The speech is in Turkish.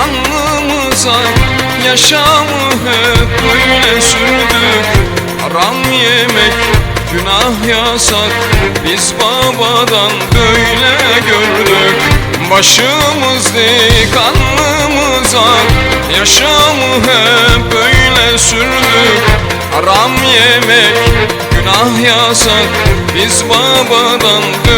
alnımıza Yaşamı hep böyle sürdük Haram yemek günah yasak. Biz babadan böyle gördük. Başımız dik alnımıza Yaşamı hep böyle sürdük Haram yemek günah yasak. Biz babadan böyle